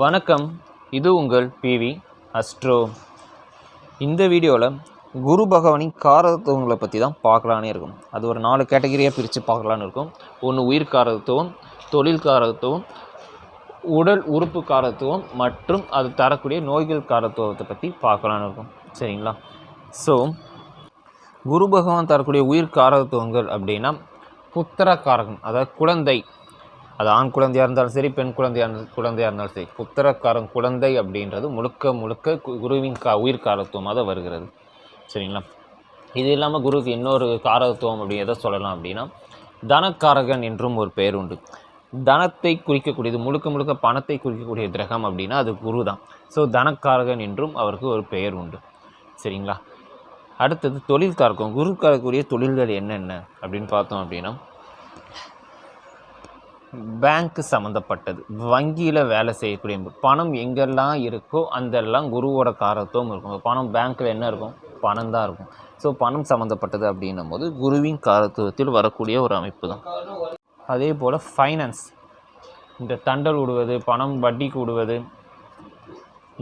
வணக்கம். இது உங்கள் பிவி அஸ்ட்ரோ. இந்த வீடியோவில் குரு பகவானின் காரகத்துவங்களை பற்றி தான் பார்க்கலான்னு இருக்கும். அது ஒரு நாலு கேட்டகரியாக பிரித்து பார்க்கலான்னு இருக்கும். ஒன்று உயிர் காரகத்துவம் தொழில் காரகத்துவம் உடல் உறுப்பு காரத்துவம் மற்றும் அது தரக்கூடிய நோய்கள் காரத்துவத்தை பற்றி பார்க்கலான்னு இருக்கும். சரிங்களா? ஸோ குரு பகவான் தரக்கூடிய உயிர் காரத்துவங்கள் அப்படின்னா புத்திர காரகம் அதாவது குழந்தை அது ஆண் குழந்தையாக இருந்தாலும் சரி பெண் குழந்தையாக குழந்தையாக இருந்தாலும் சரி. புத்திரக்காரன் குழந்தை அப்படின்றது முழுக்க முழுக்க கு- குருவின் கா உயிர் காரத்துவமாக தான் வருகிறது. சரிங்களா? இது இல்லாமல் குருவுக்கு இன்னொரு காரகத்துவம் அப்படி எதை சொல்லலாம் அப்படின்னா தனக்காரகன் என்றும் ஒரு பெயர் உண்டு. தனத்தை குறிக்கக்கூடியது முழுக்க முழுக்க பணத்தை குறிக்கக்கூடிய கிரகம் அப்படின்னா அது குரு தான் ஸோ தனக்காரகன் என்றும் அவருக்கு ஒரு பெயர் உண்டு. சரிங்களா? அடுத்தது தொழில் காரகம். குரு காரக்கூடிய தொழில்கள் என்னென்ன அப்படின்னு பார்த்தோம் அப்படின்னா பேங்க்கு சம்மந்தப்பட்டது. வங்கியில் வேலை செய்யக்கூடிய பணம் எங்கெல்லாம் இருக்கோ அந்தெல்லாம் குருவோட காரத்துவம் இருக்கும். பணம் பேங்க்கில் என்ன இருக்கும்? பணம் தான் இருக்கும். ஸோ பணம் சம்மந்தப்பட்டது அப்படின்னும் போது குருவின் காரத்துவத்தில் வரக்கூடிய ஒரு அமைப்பு தான். அதே போல் ஃபைனான்ஸ் இந்த தண்டல் விடுவது பணம் வட்டிக்கு விடுவது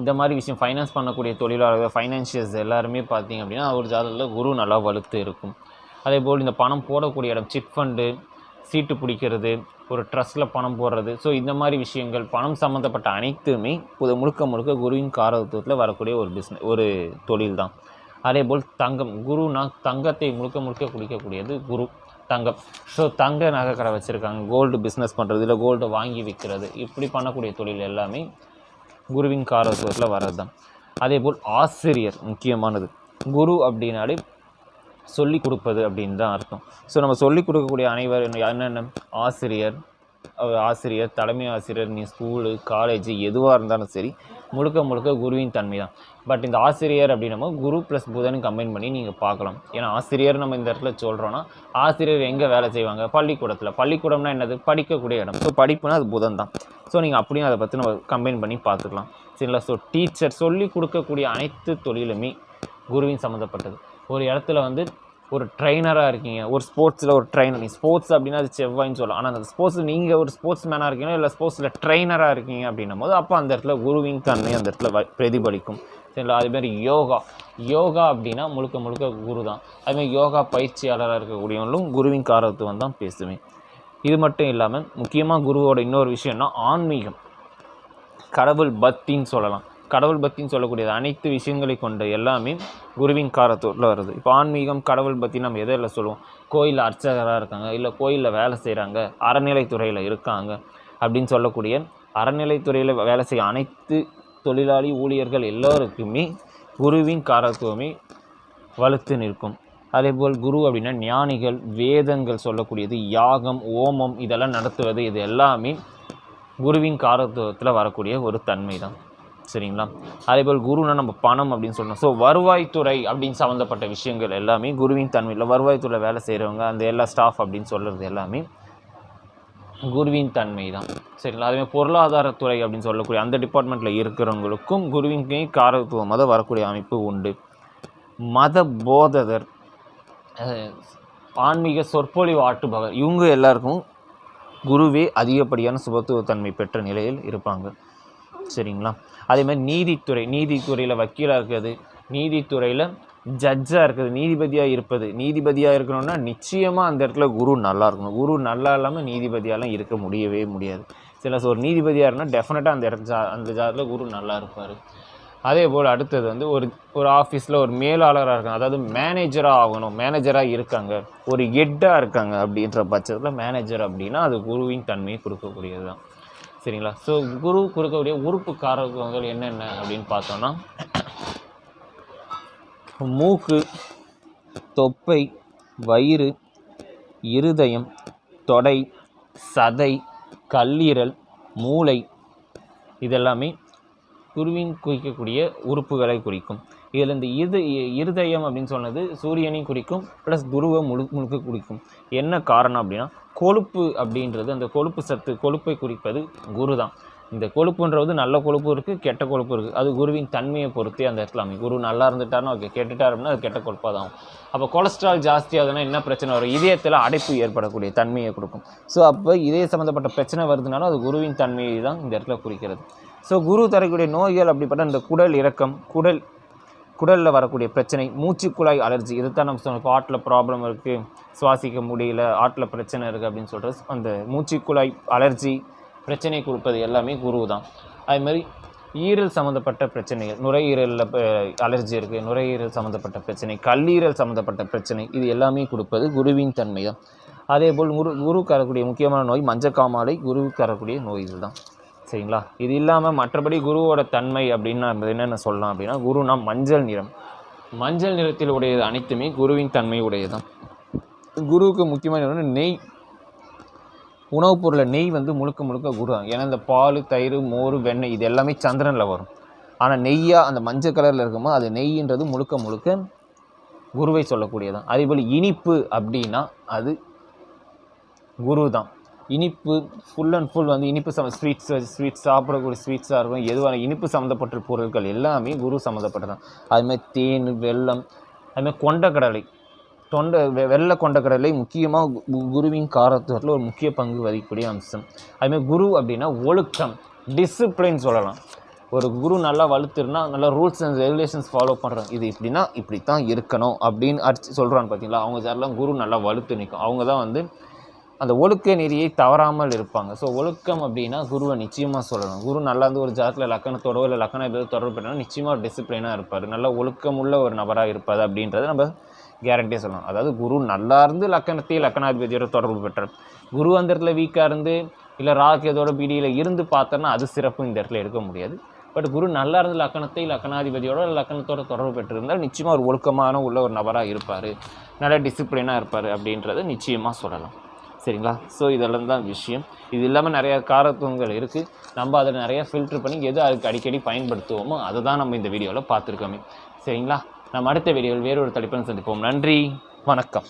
இந்த மாதிரி விஷயம் ஃபைனான்ஸ் பண்ணக்கூடிய தொழிலாளர்கள் ஃபைனான்சியல்ஸ் எல்லாருமே பார்த்தீங்க அப்படின்னா ஒரு ஜாதகத்தில் குரு நல்லா வலுத்து இருக்கும். அதே போல் இந்த பணம் போடக்கூடிய இடம் சிட் ஃபண்டு சீட்டு பிடிக்கிறது ஒரு ட்ரஸ்ட்டில் பணம் போடுறது. ஸோ இந்த மாதிரி விஷயங்கள் பணம் சம்மந்தப்பட்ட அனைத்துமே புது முழுக்க முழுக்க குருவின் காரத்துவத்தில் வரக்கூடிய ஒரு பிஸ்னஸ் ஒரு தொழில் தான் அதே போல் தங்கம் குருனா தங்கத்தை முழுக்க முழுக்க குடிக்கக்கூடியது குரு தங்கம். ஸோ தங்க நகை கடை வச்சுருக்காங்க கோல்டு பிஸ்னஸ் பண்ணுறது இல்லை கோல்டு வாங்கி விற்கிறது இப்படி பண்ணக்கூடிய தொழில் எல்லாமே குருவின் காரத்துவத்தில் வர்றது தான் அதே போல் ஆசிரியர் முக்கியமானது. குரு அப்படின்னாலே சொல்லி கொடுப்பது அப்படின்னு தான் அர்த்தம். ஸோ நம்ம சொல்லிக் கொடுக்கக்கூடிய அனைவர் என்னென்ன ஆசிரியர் ஆசிரியர் தலைமை ஆசிரியர் நீ ஸ்கூலு காலேஜ் எதுவாக இருந்தாலும் சரி முழுக்க முழுக்க குருவின் தன்மை தான். பட் இந்த ஆசிரியர் அப்படின்னமோ குரு ப்ளஸ் புதன் கம்பைன் பண்ணி நீங்கள் பார்க்கலாம். ஏன்னா ஆசிரியர் நம்ம இந்த இடத்துல சொல்கிறோன்னா ஆசிரியர் எங்கே வேலை செய்வாங்க? பள்ளிக்கூடத்தில். பள்ளிக்கூடம்னா என்னது? படிக்கக்கூடிய இடம். ஸோ படிப்புனா அது புதன் தான். ஸோ நீங்கள் அப்படியும் அதை பற்றி நம்ம கம்பைன் பண்ணி பார்த்துக்கலாம். சரிங்களா? ஸோ டீச்சர் சொல்லி கொடுக்கக்கூடிய அனைத்து தொழிலுமே குருவின் சம்மந்தப்பட்டது. ஒரு இடத்துல வந்து ஒரு ட்ரைனராக இருக்கீங்க. ஒரு ஸ்போர்ட்ஸில் ஒரு ட்ரைனர் நீ ஸ்போர்ட்ஸ் அப்படின்னா அது செவ்வாய்ன்னு சொல்லலாம் ஆனால் அந்த ஸ்போர்ட்ஸ் நீங்கள் ஒரு ஸ்போர்ட்ஸ் மேனாக இருக்கீங்க இல்லை ஸ்போர்ட்ஸில் ட்ரைனராக இருக்கீங்க அப்படின்னும் போது அப்போ அந்த இடத்துல குருவின் தன்மை அந்த இடத்துல பிரதிபலிக்கும். சரிங்களா? அதுமாரி யோகா. யோகா அப்படின்னா முழுக்க முழுக்க குரு தான் அதுமாதிரி யோகா பயிற்சியாளராக இருக்கக்கூடியவங்களும் குருவின் காரத்துவம் தான் பேசுவேன் இது மட்டும் இல்லாமல் முக்கியமாக குருவோட இன்னொரு விஷயம்னா ஆன்மீகம். கடவுள் பக்தின்னு சொல்லலாம். கடவுள் பக்தின்னு சொல்லக்கூடியது அனைத்து விஷயங்களை கொண்ட எல்லாமே குருவின் காரத்தூரில் வருது. இப்போ ஆன்மீகம் கடவுள் பக்தி நம்ம எதில் சொல்லுவோம்? கோயிலில் அர்ச்சகராக இருக்காங்க இல்லை கோயிலில் வேலை செய்கிறாங்க அறநிலைத்துறையில் இருக்காங்க அப்படின்னு சொல்லக்கூடிய அறநிலைத்துறையில் வேலை செய்ய அனைத்து தொழிலாளி ஊழியர்கள் எல்லோருக்குமே குருவின் காரத்துவமே வலுத்து நிற்கும். அதேபோல் குரு அப்படின்னா ஞானிகள் வேதங்கள் சொல்லக்கூடியது யாகம் ஓமம் இதெல்லாம் நடத்துவது இது எல்லாமே குருவின் காரத்துவத்தில் வரக்கூடிய ஒரு தன்மை தான் சரிங்களா? அதேபோல் குருனா நம்ம பணம் அப்படின்னு சொல்லணும் ஸோ வருவாய்த்துறை அப்படின்னு சம்மந்தப்பட்ட விஷயங்கள் எல்லாமே குருவின் தன்மையில் வருவாய்த்துறை வேலை செய்கிறவங்க அந்த எல்லா ஸ்டாஃப் அப்படின்னு சொல்கிறது எல்லாமே குருவின் தன்மை தான். சரிங்களா? அதேமாதிரி பொருளாதாரத்துறை அப்படின்னு சொல்லக்கூடிய அந்த டிபார்ட்மெண்ட்டில் இருக்கிறவங்களுக்கும் குருவின் காரத்துவமாக தான் வரக்கூடிய அமைப்பு உண்டு. மத போதகர் ஆன்மீக சொற்பொழிவு ஆட்டுபவர் இவங்க எல்லாருக்கும் குருவே அதிகப்படியான சுபத்துவத்தன்மை பெற்ற நிலையில் இருப்பாங்க. சரிங்களா? அதே மாதிரி நீதித்துறை நீதித்துறையில் வக்கீலாக இருக்கிறது நீதித்துறையில் ஜட்ஜாக இருக்குது நீதிபதியாக இருப்பது நீதிபதியாக இருக்கணும்னா நிச்சயமாக அந்த இடத்துல குரு நல்லா இருக்கணும். குரு நல்லா இல்லாமல் நீதிபதியாலாம் இருக்க முடியவே முடியாது. சில ஒரு நீதிபதியாக இருந்தால் டெஃபினட்டாக அந்த இடத்துல ஜா- அந்த ஜாதத்தில் குரு நல்லா இருப்பார். அதே போல் அடுத்தது வந்து ஒரு ஒரு ஆஃபீஸில் ஒரு மேலாளராக இருக்காங்க அதாவது மேனேஜராக ஆகணும். மேனேஜராக இருக்காங்க. ஒரு ஹெட்டாக இருக்காங்க அப்படின்ற பட்சத்தில் மேனேஜர் அப்படின்னா அது குருவின் தன்மையை கொடுக்கக்கூடியது தான் சரிங்களா? ஸோ குரு கொடுக்கக்கூடிய உறுப்பு காரகங்கள் என்னென்ன அப்படின்னு பார்த்தோம்னா மூக்கு தொப்பை வயிறு இருதயம் தொடை சதை கல்லீரல் மூளை இதெல்லாமே குருவின் குறிக்கக்கூடிய உறுப்புகளை குறிக்கும். இதில் இந்த இரு இருதயம் அப்படின்னு சொன்னது சூரியனையும் குறிக்கும் ப்ளஸ் குருவை முழு முழுக்க குறிக்கும். என்ன காரணம் அப்படின்னா கொழுப்பு அப்படின்றது அந்த கொழுப்பு சத்து கொழுப்பை குறிப்பது குரு தான் இந்த கொழுப்புன்றது நல்ல கொழுப்பு இருக்குது கெட்ட கொழுப்பு இருக்குது அது குருவின் தன்மையை பொறுத்தே அந்த இடத்துல அமையும். குரு நல்லா இருந்துட்டாருன்னா ஓகே கெட்டுட்டார் அப்படின்னா அது கெட்ட கொழுப்பாக தான் ஆகும். அப்போ கொலஸ்ட்ரால் ஜாஸ்தியாகுதுன்னா என்ன பிரச்சனை வரும்? இதயத்தில் அடைப்பு ஏற்படக்கூடிய தன்மையை கொடுக்கும். ஸோ அப்போ இதய சம்மந்தப்பட்ட பிரச்சனை வருதுனாலும் அது குருவின் தன்மையை தான் இந்த இடத்துல குறிக்கிறது. ஸோ குரு தரக்கூடிய நோய்கள் அப்படிப்பட்ட இந்த குடல் இறக்கம் குடல் குடலில் வரக்கூடிய பிரச்சனை மூச்சுக்குழாய் அலர்ஜி இதுதான் நம்ம சொன்னோம் இப்போ ஆட்டில் ப்ராப்ளம் இருக்குது சுவாசிக்க முடியல ஆட்டில் பிரச்சனை இருக்குது அப்படின்னு சொல்கிறது அந்த மூச்சுக்குழாய் அலர்ஜி பிரச்சனை கொடுப்பது எல்லாமே குரு தான் அது மாதிரி ஈரல் சம்மந்தப்பட்ட பிரச்சனைகள் நுரையீரலில் அலர்ஜி இருக்குது நுரையீரல் சம்மந்தப்பட்ட பிரச்சனை கல்லீரல் சம்மந்தப்பட்ட பிரச்சனை இது எல்லாமே கொடுப்பது குருவின் தன்மை தான் அதேபோல் குரு குருவுக்கு வரக்கூடிய முக்கியமான நோய் மஞ்சக்காமாலை குருவுக்கு வரக்கூடிய நோய் இதுதான். சரிங்களா? இது இல்லாமல் மற்றபடி குருவோட தன்மை அப்படின்னு நம்ம என்னென்ன சொல்லலாம் அப்படின்னா குருனா மஞ்சள் நிறம். மஞ்சள் நிறத்தில் உடையது அனைத்துமே குருவின் தன்மை உடையதுதான். குருவுக்கு முக்கியமான நெய். உணவுப் பொருளை நெய் வந்து முழுக்க முழுக்க குரு தான் ஏன்னா இந்த பால் தயிர் மோர் வெண்ணெய் இது எல்லாமே சந்திரனில் வரும். ஆனால் நெய்யாக அந்த மஞ்சள் கலரில் இருக்கும்போது அது நெய்ன்றது முழுக்க முழுக்க குருவை சொல்லக்கூடியதான் அதேபோல் இனிப்பு அப்படின்னா அது குரு தான் இனிப்பு ஃபுல் அண்ட் ஃபுல் வந்து இனிப்பு சம ஸ்வீட்ஸ் ஸ்வீட்ஸ் சாப்பிடக்கூடிய ஸ்வீட்ஸாக இருக்கும் எதுவான இனிப்பு சம்மந்தப்பட்ட பொருட்கள் எல்லாமே குரு சம்மந்தப்பட்டதான். அதுமாதிரி தேன் வெல்லம் அதுமாதிரி கொண்டக்கடலை. தொண்டை வெ வெள்ளை கொண்டக்கடலை முக்கியமாக குருவின் காரத்தில் ஒரு முக்கிய பங்கு வகிக்கக்கூடிய அம்சம். அதுமாதிரி குரு அப்படின்னா ஒழுக்கம் டிசிப்ளின் சொல்லலாம். ஒரு குரு நல்லா வளர்த்துருனா நல்லா ரூல்ஸ் அண்ட் ரெகுலேஷன்ஸ் ஃபாலோ பண்ணுறாங்க இது இப்படின்னா இப்படி தான் இருக்கணும் அப்படின்னு அடிச்சு சொல்கிறான்னு பார்த்தீங்களா அவங்க யாரெல்லாம் குரு நல்லா வலுத்து நிற்கும் அவங்க தான் வந்து அந்த ஒழுக்க நெறியை தவறாமல் இருப்பாங்க. ஸோ ஒழுக்கம் அப்படின்னா குருவை நிச்சயமாக சொல்லணும். குரு நல்லா இருந்து ஒரு ஜாதத்தில் லக்கணத்தோடோ இல்லை லக்கணம் ஏதோ தொடர்பு பண்ணால் நிச்சயமாக டிசிப்ளினாக இருப்பார். நல்ல ஒழுக்கமுள்ள ஒரு நபராக இருப்பார் அப்படின்றத நம்ம கேரண்டியாக சொல்லணும். அதாவது குரு நல்லா இருந்து லக்கணத்தை லக்கணாதிபதியோட தொடர்பு பெற்றார். குரு அந்த இடத்துல வீக்காக இருந்து இல்லை ராக்கேதோட பிடியில் இருந்து பார்த்தோன்னா அது சிறப்பு இந்த இடத்துல எடுக்க முடியாது. பட் குரு நல்லா இருந்து லக்கணத்தை லக்கணாதிபதியோட லக்கணத்தோட தொடர்பு பெற்றிருந்தால் நிச்சயமாக ஒரு ஒழுக்கமான உள்ள ஒரு நபராக இருப்பார். நல்ல டிசிப்ளினாக இருப்பார் அப்படின்றத நிச்சயமாக சொல்லலாம். சரிங்களா? ஸோ இதெல்லாம் தான் விஷயம். இது இல்லாமல் நிறைய காரத்துவங்கள் இருக்குது நம்ம அதை நிறைய ஃபில்டர் பண்ணி எது அதுக்கு அடிக்கடி பயன்படுத்துவோமோ அதை தான் நம்ம இந்த வீடியோவில் பார்த்துருக்கோமே. சரிங்களா? நம்ம அடுத்த வீடியோவில் வேறொரு தலைப்பன் சந்திப்போம். நன்றி. வணக்கம்.